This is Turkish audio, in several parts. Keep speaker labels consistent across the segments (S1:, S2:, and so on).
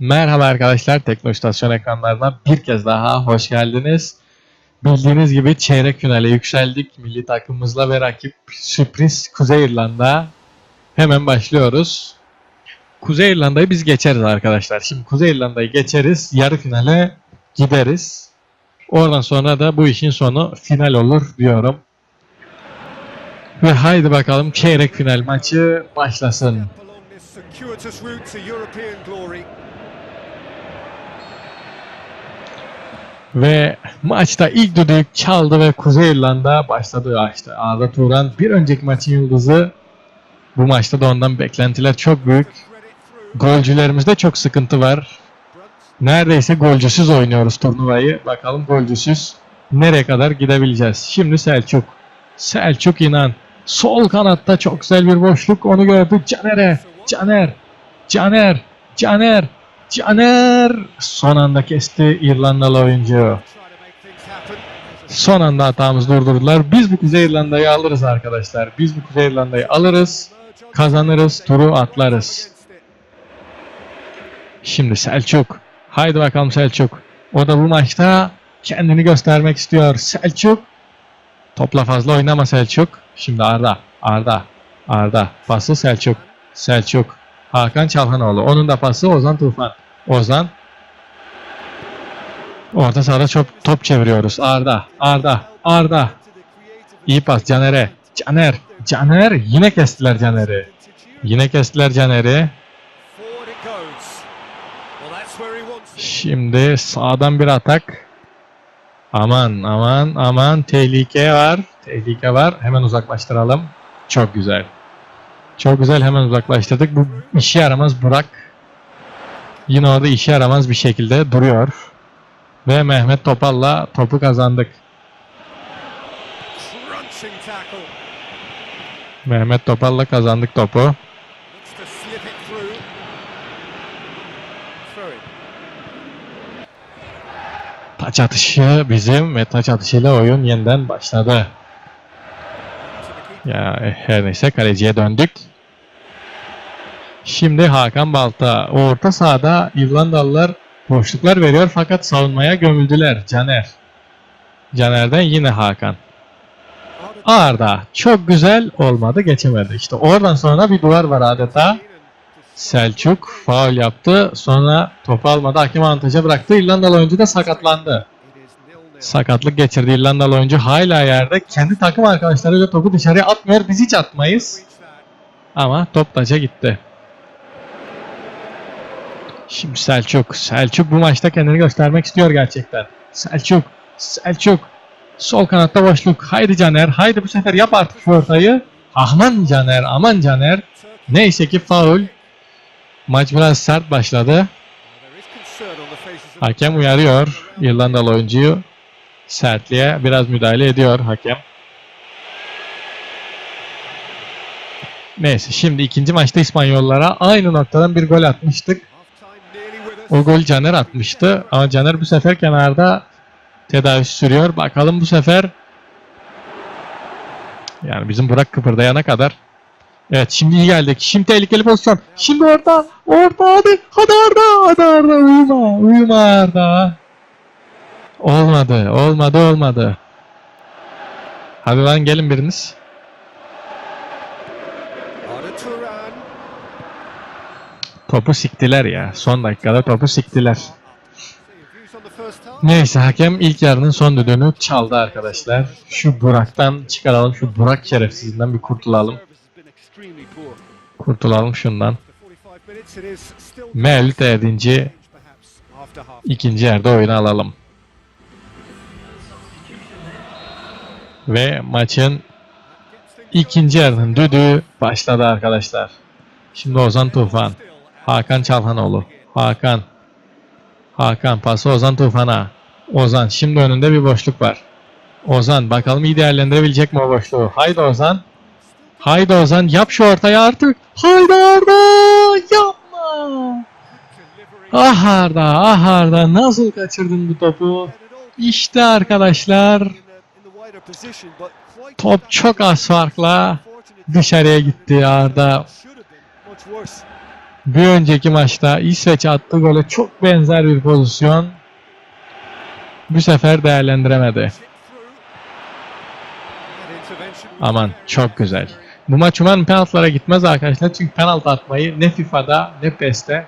S1: Merhaba arkadaşlar, Teknostasyon ekranlarına bir kez daha hoş geldiniz. Bildiğiniz gibi çeyrek finale yükseldik. Milli takımımızla ve rakip sürpriz Kuzey İrlanda. Hemen başlıyoruz. Kuzey İrlanda'yı biz geçeriz arkadaşlar. Şimdi Kuzey İrlanda'yı geçeriz, yarı finale gideriz. Oradan sonra da bu işin sonu final olur diyorum. Ve haydi bakalım çeyrek final maçı başlasın. Ve maçta ilk düdük çaldı ve Kuzey İrlanda başladı açtı. Arda Turan bir önceki maçın yıldızı. Bu maçta da ondan beklentiler çok büyük. Golcülerimizde çok sıkıntı var. Neredeyse golcüsüz oynuyoruz turnuvayı. Bakalım golcüsüz nereye kadar gidebileceğiz. Şimdi Selçuk. Selçuk inan. Sol kanatta çok güzel bir boşluk. Onu gördü. Caner'e. Caner. Caner. Caner. Caner. Son anda kesti İrlandalı oyuncu. Son anda hatamızı durdurdular. Biz bu Kuzey İrlanda'yı alırız arkadaşlar. Biz bu Kuzey İrlanda'yı alırız. Kazanırız. Turu atlarız. Şimdi Selçuk. Haydi bakalım Selçuk. O da bu maçta kendini göstermek istiyor. Selçuk. Topla fazla oynama Selçuk. Şimdi Arda. Arda. Arda. Pası Selçuk. Selçuk. Hakan Çalhanoğlu. Onun da pası Ozan Tufan. Ozan. Orta sahada çok top çeviriyoruz. Arda. Arda. Arda. İyi pas Caner'e. Caner. Caner. Yine kestiler Caner'i. Yine kestiler Caner'i. Şimdi sağdan bir atak. Aman aman aman tehlike var. Tehlike var. Hemen uzaklaştıralım. Çok güzel. Çok güzel hemen uzaklaştırdık. Bu işe yaramaz Burak. Yine orada işe yaramaz bir şekilde duruyor. Ve Mehmet Topal'la topu kazandık. Mehmet Topal'la kazandık topu. Taç atışı bizim ve taç atışıyla oyun yeniden başladı. Ya her neyse kaleciye döndük. Şimdi Hakan Balta. Orta sahada İrlandalılar boşluklar veriyor fakat savunmaya gömüldüler. Caner. Caner'den yine Hakan. Arda. Çok güzel olmadı geçemedi. İşte oradan sonra bir duvar var adeta. Selçuk faul yaptı. Sonra topu almadı. Hakem avantaja bıraktı. İrlandalı oyuncu da sakatlandı. Sakatlık geçirdi İrlandalı oyuncu. Hala yerde. Kendi takım arkadaşlarıyla topu dışarıya atmıyor. Biz hiç atmayız. Ama top taca gitti. Şimdi Selçuk. Selçuk bu maçta kendini göstermek istiyor gerçekten. Selçuk. Selçuk. Sol kanatta boşluk. Haydi Caner. Haydi bu sefer yap artık şu ortayı. Aman Caner. Aman Caner. Neyse ki faul. Maç biraz sert başladı. Hakem uyarıyor İrlandalı oyuncuyu. Sertliğe biraz müdahale ediyor hakem. Neyse şimdi ikinci maçta İspanyollara aynı noktadan bir gol atmıştık. O gol Caner atmıştı ama Caner bu sefer kenarda tedavisi sürüyor. Bakalım bu sefer yani bizim Burak kıpırdayana kadar Evet şimdi iyi geldik. Şimdi tehlikeli pozisyon. Şimdi orada. Orada hadi. Hadi Arda. Hadi Arda. Uyuma. Uyuma Arda. Olmadı. Olmadı. Olmadı. Hadi lan gelin biriniz. Topu siktiler ya. Son dakikada topu siktiler. Neyse hakem ilk yarının son düdüğünü çaldı arkadaşlar. Şu Burak'tan çıkaralım. Şu Burak şerefsizinden bir kurtulalım. Kurtulalım şundan.
S2: After 45 minutes, it is still
S1: Mevlüt Erdinci
S2: perhaps after half.
S1: ikinci yarıda oyunu alalım. Ve maçın ikinci yarının düdüğü başladı arkadaşlar. Şimdi Ozan Tufan. Hakan Çalhanoğlu. Hakan. Hakan pası Ozan Tufan'a. Ozan şimdi önünde bir boşluk var. Ozan bakalım iyi değerlendirebilecek mi o boşluğu? Haydi Ozan. Haydi Ozan yap şu ortaya artık. Haydi Arda yapma. Ah Arda ah Arda nasıl kaçırdın bu topu? İşte arkadaşlar top çok az farkla dışarıya gitti Arda. Bir önceki maçta İsveç attığı gole çok benzer bir pozisyon. Bu sefer değerlendiremedi. Aman çok güzel. Bu maç umarım penaltılara gitmez arkadaşlar. Çünkü penaltı atmayı ne FIFA'da ne PES'te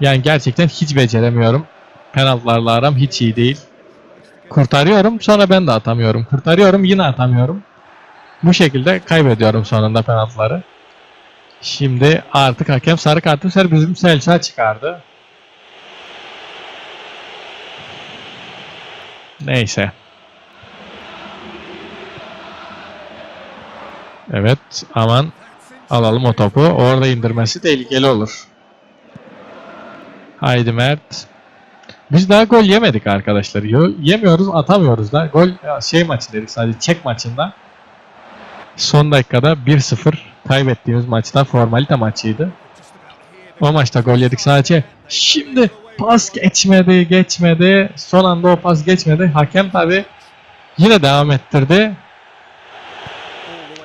S1: yani gerçekten hiç beceremiyorum. Penaltılarla aram hiç iyi değil. Kurtarıyorum sonra ben de atamıyorum. Kurtarıyorum yine atamıyorum. Bu şekilde kaybediyorum sonunda penaltıları. Şimdi artık hakem sarı kartı sefer bizim Selçuk'a çıkardı. Neyse. Evet aman alalım o topu. Orada indirmesi tehlikeli olur. Haydi Mert. Biz daha gol yemedik arkadaşlar. Yo- Yemiyoruz atamıyoruz da. Gol şey maçı dedik sadece Çek maçında. Son dakikada 1-0 kaybettiğimiz maçta formalite maçıydı. O maçta gol yedik sadece. Şimdi pas geçmedi geçmedi. Son anda o pas geçmedi. Hakem tabi yine devam ettirdi.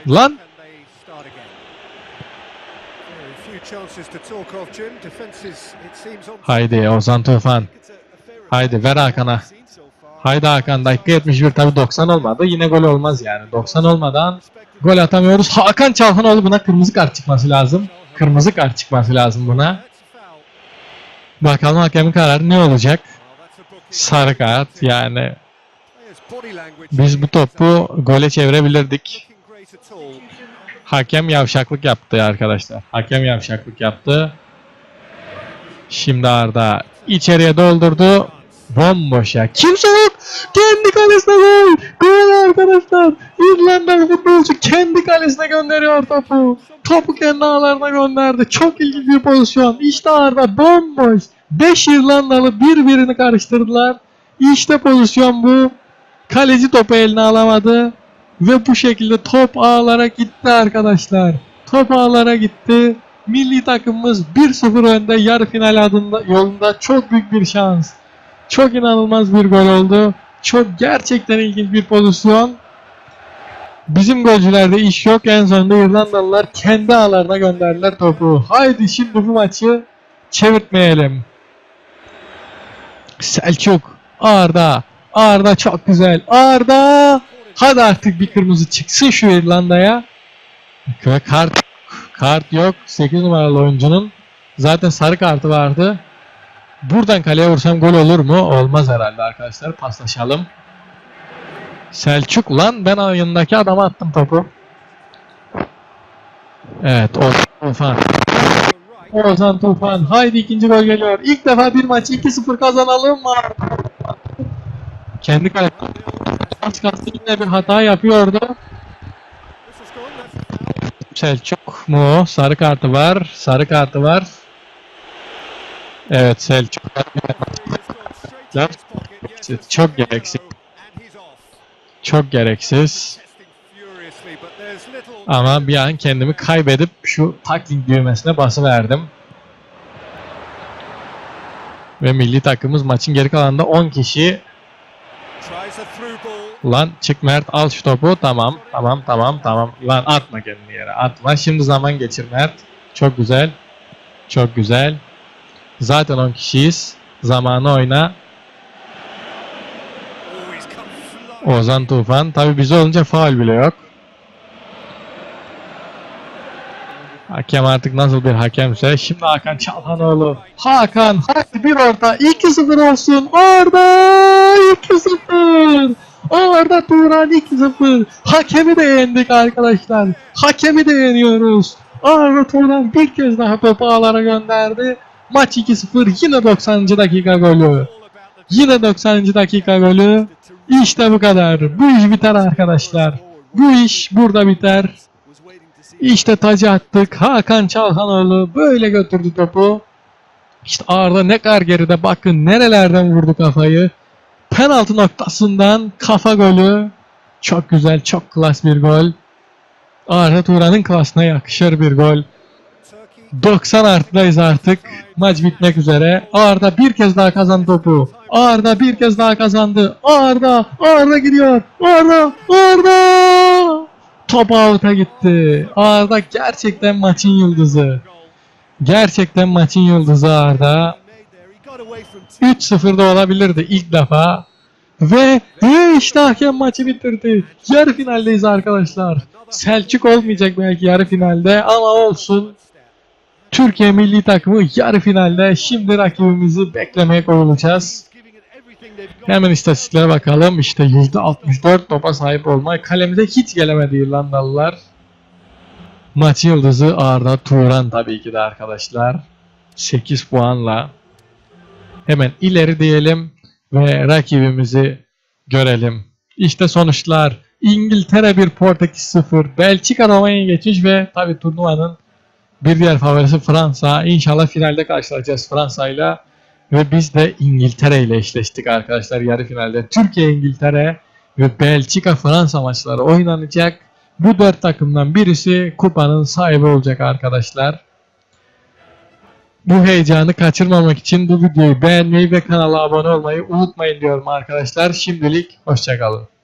S1: Lan! Haydi Ozan Tufan. Haydi ver Hakan'a. Haydi Hakan dakika 71 tabi 90 olmadı. Yine gol olmaz yani. 90 olmadan gol atamıyoruz. Hakan Çalhanoğlu buna kırmızı kart çıkması lazım. Kırmızı kart çıkması lazım buna. Bakalım hakemin kararı ne olacak? Sarı kart yani. Biz bu topu gole çevirebilirdik. Hakem yavşaklık yaptı arkadaşlar. Hakem yavşaklık yaptı. Şimdi Arda içeriye doldurdu. Bomboş ya. Kimse yok. Kendi kalesine gol. Gol arkadaşlar. İrlandalı futbolcu kendi kalesine gönderiyor topu. Topu kendi ağlarına gönderdi. Çok ilginç bir pozisyon. İşte Arda bomboş. 5 İrlandalı birbirini karıştırdılar. İşte pozisyon bu. Kaleci topu eline alamadı. Ve bu şekilde top ağlara gitti arkadaşlar. Top ağlara gitti. Milli takımımız 1-0 önde yarı final adında yolunda çok büyük bir şans. Çok inanılmaz bir gol oldu. Çok gerçekten ilginç bir pozisyon. Bizim golcülerde iş yok. En sonunda İrlandalılar kendi ağlarına gönderdiler topu. Haydi şimdi bu maçı çevirtmeyelim. Selçuk. Arda. Arda çok güzel. Arda. Hadi artık bir kırmızı çıksın şu İrlanda'ya. Ve kart kart yok. 8 numaralı oyuncunun zaten sarı kartı vardı. Buradan kaleye vursam gol olur mu? Olmaz herhalde arkadaşlar. Paslaşalım. Selçuk lan ben yanındaki adama attım topu. Evet Ozan Tufan. Ozan Tufan. Haydi ikinci gol geliyor. İlk defa bir maçı 2-0 kazanalım mı? Kendi kale az kalsın yine bir hata yapıyordu. Selçuk mu? Sarı kartı var. Sarı kartı var. Evet Selçuk. Çok gereksiz. Çok gereksiz. Ama bir an kendimi kaybedip şu tackling düğmesine basıverdim. Ve milli takımımız maçın geri kalanında 10 kişi. Lan çık Mert al şu topu. Tamam tamam tamam tamam. Lan atma kendini yere atma. Şimdi zaman geçir Mert. Çok güzel. Çok güzel. Zaten 10 kişiyiz. Zamanı oyna. Ozan Tufan. Tabi bize olunca faul bile yok. Hakem artık nasıl bir hakemse. Şimdi Hakan Çalhanoğlu. Hakan hadi bir orta. 2-0 olsun. Arda 2-0. Arda Turan 2-0. Hakemi de yendik arkadaşlar. Hakemi de yeniyoruz. Arda Turan bir kez daha topu ağlara gönderdi. Maç 2-0 yine 90. dakika golü. Yine 90. dakika golü. İşte bu kadar. Bu iş biter arkadaşlar. Bu iş burada biter. İşte tacı attık. Hakan Çalhanoğlu böyle götürdü topu. İşte Arda ne kadar geride bakın nerelerden vurdu kafayı. Penaltı noktasından kafa golü. Çok güzel, çok klas bir gol. Arda Turan'ın klasına yakışır bir gol. 90 artıdayız artık. Maç bitmek üzere. Arda bir kez daha kazandı topu. Arda bir kez daha kazandı. Arda, Arda gidiyor. Arda, Arda! Top out'a gitti. Arda gerçekten maçın yıldızı. Gerçekten maçın yıldızı Arda. 3-0'da olabilirdi ilk defa. Ve, işte hakem maçı bitirdi. Yarı finaldeyiz arkadaşlar. Selçuk olmayacak belki yarı finalde ama olsun. Türkiye milli takımı yarı finalde. Şimdi rakibimizi beklemeye koyulacağız. Hemen istatistiklere bakalım. İşte %64 topa sahip olma. Kalemize hiç gelemedi İrlandalılar. Maç yıldızı Arda Turan tabii ki de arkadaşlar. 8 puanla. Hemen ileri diyelim ve rakibimizi görelim. İşte sonuçlar. İngiltere 1, Portekiz 0, Belçika Romanya'ya geçmiş ve tabii turnuvanın bir diğer favorisi Fransa. İnşallah finalde karşılaşacağız Fransa ile. Ve biz de İngiltere ile eşleştik arkadaşlar yarı finalde. Türkiye, İngiltere ve Belçika, Fransa maçları oynanacak. Bu dört takımdan birisi kupanın sahibi olacak arkadaşlar. Bu heyecanı kaçırmamak için bu videoyu beğenmeyi ve kanala abone olmayı unutmayın diyorum arkadaşlar. Şimdilik hoşçakalın.